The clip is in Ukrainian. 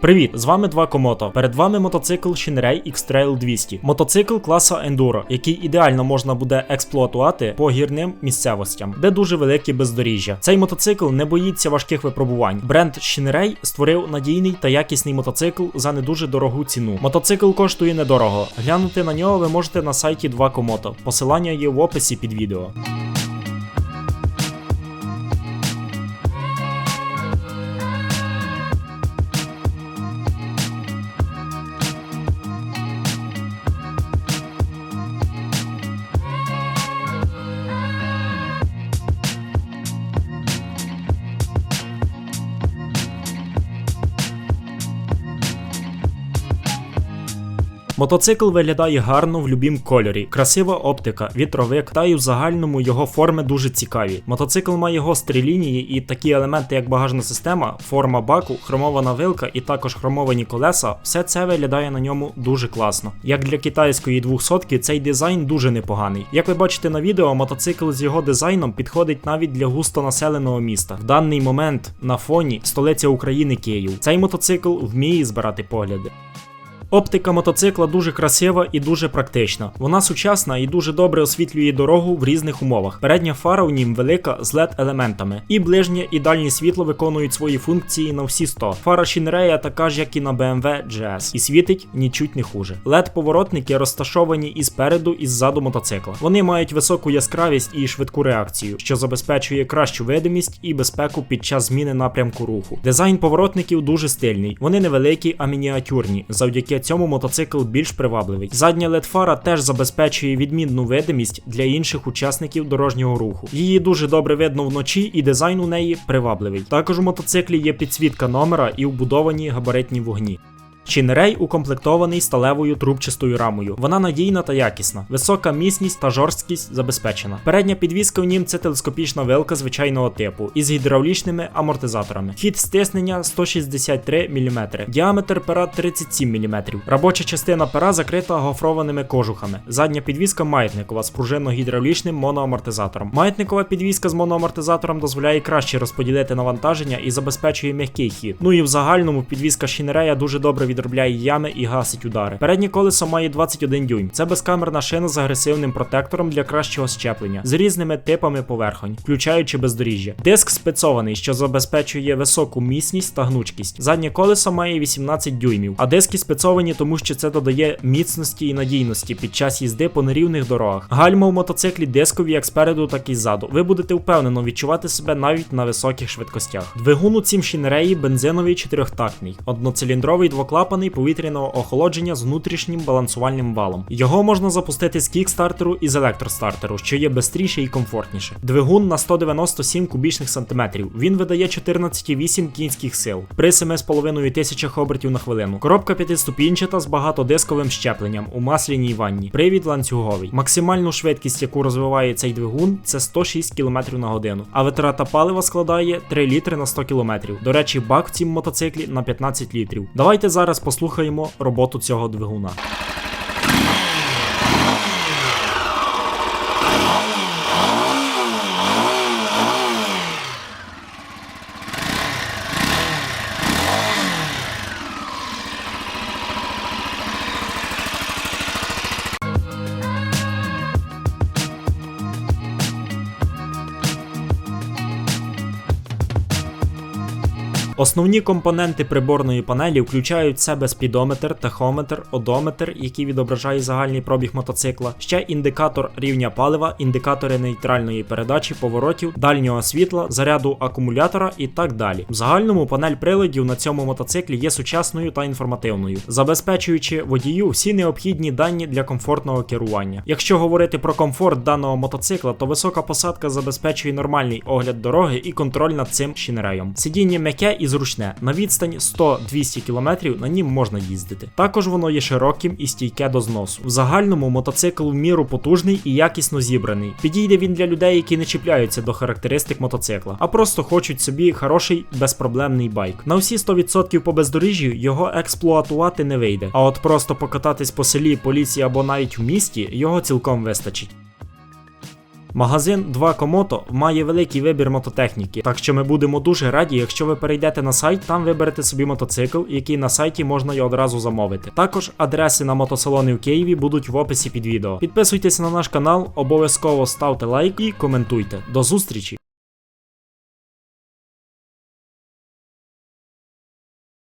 Привіт, з вами два Комото. Перед вами мотоцикл Shinrei X-Trail 200. Мотоцикл класа Enduro, який ідеально можна буде експлуатувати по гірним місцевостям, де дуже велике бездоріжжя. Цей мотоцикл не боїться важких випробувань. Бренд Shinrei створив надійний та якісний мотоцикл за не дуже дорогу ціну. Мотоцикл коштує недорого. Глянути на нього ви можете на сайті 2 Комото. Посилання є в описі під відео. Мотоцикл виглядає гарно в любім кольорі, красива оптика, вітровик, та й в загальному його форми дуже цікаві. Мотоцикл має гострі лінії і такі елементи, як багажна система, форма баку, хромована вилка і також хромовані колеса. Все це виглядає на ньому дуже класно. Як для китайської 200 цей дизайн дуже непоганий. Як ви бачите на відео, мотоцикл з його дизайном підходить навіть для густонаселеного міста. В даний момент на фоні столиця України Київ. Цей мотоцикл вміє збирати погляди. Оптика мотоцикла дуже красива і дуже практична. Вона сучасна і дуже добре освітлює дорогу в різних умовах. Передня фара у нім велика з led елементами. І ближнє і дальнє світло виконують свої функції на всі 100. Фара Шінрея така ж, як і на BMW GS, і світить нічуть не хуже. led поворотники розташовані і спереду, і ззаду мотоцикла. Вони мають високу яскравість і швидку реакцію, що забезпечує кращу видимість і безпеку під час зміни напрямку руху. Дизайн поворотників дуже стильний. Вони невеликі, а мініатюрні. Завдяки цьому мотоцикл більш привабливий. Задня ледфара теж забезпечує відмінну видимість для інших учасників дорожнього руху. Її дуже добре видно вночі, і дизайн у неї привабливий. Також у мотоциклі є підсвітка номера і вбудовані габаритні вогні. Чінрей укомплектований сталевою трубчастою рамою. Вона надійна та якісна, висока міцність та жорсткість забезпечена. Передня підвіска у нім це телескопічна вилка звичайного типу із гідравлічними амортизаторами. Хід стиснення 163 мм, діаметр пера 37 мм. Робоча частина пера закрита гофрованими кожухами. Задня підвіска маятникова з пружинно-гідравлічним моноамортизатором. Маятникова підвіска з моноамортизатором дозволяє краще розподілити навантаження і забезпечує м'який хід. Ну і в загальному підвіска Шінрея дуже добре від відробляє ями і гасить удари. Переднє колесо має 21 дюйм. Це безкамерна шина з агресивним протектором для кращого щеплення, з різними типами поверхонь, включаючи бездоріжжя. Диск спецований, що забезпечує високу міцність та гнучкість. Заднє колесо має 18 дюймів, а диски спецовані, тому що це додає міцності і надійності під час їзди по нерівних дорогах. Гальма у мотоциклі дискові як спереду, так і ззаду. Ви будете впевнено відчувати себе навіть на високих швидкостях. Двигун у цім шінереї бензиновий чотирьохтактний, одноциліндровий двоклап клапаний повітряного охолодження з внутрішнім балансувальним валом. Його можна запустити з кікстартеру і з електростартеру, що є швидше і комфортніше. Двигун на 197 кубічних сантиметрів. Він видає 14,8 кінських сил при 7,5 тисячах обертів на хвилину. Коробка п'ятиступінчата з багатодисковим щепленням у масляній ванні. Привід ланцюговий. Максимальну швидкість, яку розвиває цей двигун, це 106 км на годину. А витрата палива складає 3 літри на 100 км. До речі, бак в цім мотоциклі на 15 літрів. Давайте зараз зараз послухаємо роботу цього двигуна. Основні компоненти приборної панелі включають в себе спідометр, тахометр, одометр, який відображає загальний пробіг мотоцикла, ще індикатор рівня палива, індикатори нейтральної передачі, поворотів, дальнього світла, заряду акумулятора і так далі. В загальному панель приладів на цьому мотоциклі є сучасною та інформативною, забезпечуючи водію всі необхідні дані для комфортного керування. Якщо говорити про комфорт даного мотоцикла, то висока посадка забезпечує нормальний огляд дороги і контроль над цим шинереєм. Сидіння м'яке і зручне. На відстань 100-200 км на нім можна їздити. Також воно є широким і стійке до зносу. В загальному мотоцикл в міру потужний і якісно зібраний. Підійде він для людей, які не чіпляються до характеристик мотоцикла, а просто хочуть собі хороший безпроблемний байк. На всі 100% по бездоріжжю його експлуатувати не вийде. А от просто покататись по селі, поліції або навіть в місті його цілком вистачить. Магазин 2 Комото має великий вибір мототехніки, так що ми будемо дуже раді, якщо ви перейдете на сайт, там виберете собі мотоцикл, який на сайті можна й одразу замовити. Також адреси на мотосалони в Києві будуть в описі під відео. Підписуйтесь на наш канал, обов'язково ставте лайк і коментуйте. До зустрічі!